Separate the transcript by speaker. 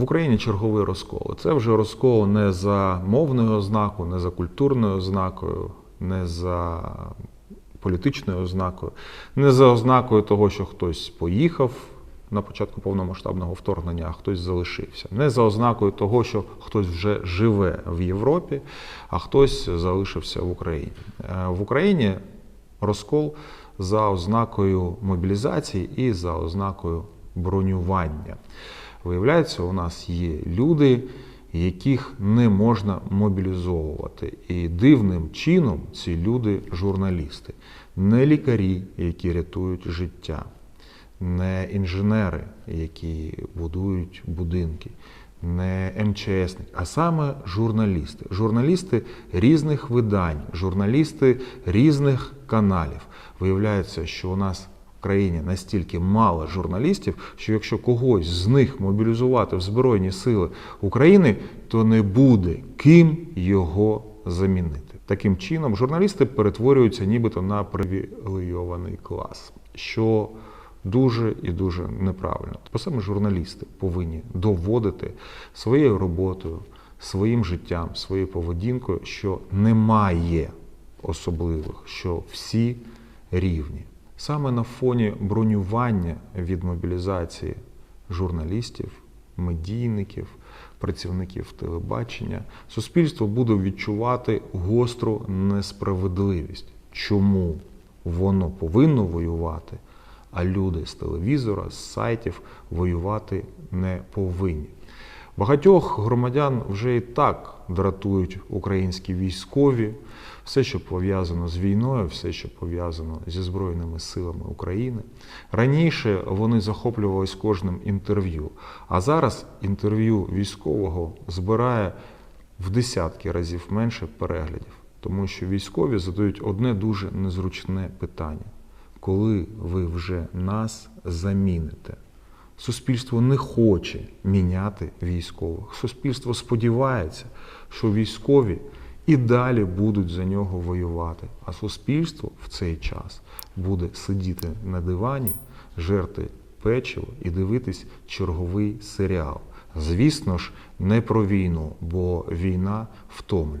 Speaker 1: В Україні черговий розкол. Це вже розкол не за мовною ознакою, не за культурною ознакою, не за політичною ознакою, не за ознакою того, що хтось поїхав на початку повномасштабного вторгнення, а хтось залишився. Не за ознакою того, що хтось вже живе в Європі, а хтось залишився в Україні. Е, В Україні розкол за ознакою мобілізації і за ознакою бронювання. Виявляється, у нас є люди, яких не можна мобілізовувати. І дивним чином ці люди журналісти, не лікарі, які рятують життя, не інженери, які будують будинки, не МЧСник, а саме журналісти. Журналісти різних видань, журналісти різних каналів. Виявляється, що у нас країні настільки мало журналістів, що якщо когось з них мобілізувати в Збройні Сили України, то не буде ким його замінити. Таким чином, журналісти перетворюються нібито на привілейований клас, що дуже і дуже неправильно. Бо саме журналісти повинні доводити своєю роботою, своїм життям, своєю поведінкою, що немає особливих, що всі рівні. Саме на фоні бронювання від мобілізації журналістів, медійників, працівників телебачення, суспільство буде відчувати гостру несправедливість. Чому воно повинно воювати, а люди з телевізора, з сайтів воювати не повинні? Багатьох громадян вже і так дратують українські військові, все, що пов'язано з війною, все, що пов'язано зі Збройними силами України. Раніше вони захоплювались кожним інтерв'ю, а зараз інтерв'ю військового збирає в десятки разів менше переглядів, тому що військові задають одне дуже незручне питання: коли ви вже нас заміните? Суспільство не хоче міняти військових. Суспільство сподівається, що військові і далі будуть за нього воювати. А суспільство в цей час буде сидіти на дивані, жерти печиво і дивитись черговий серіал. Звісно ж, не про війну, бо війна втомлює.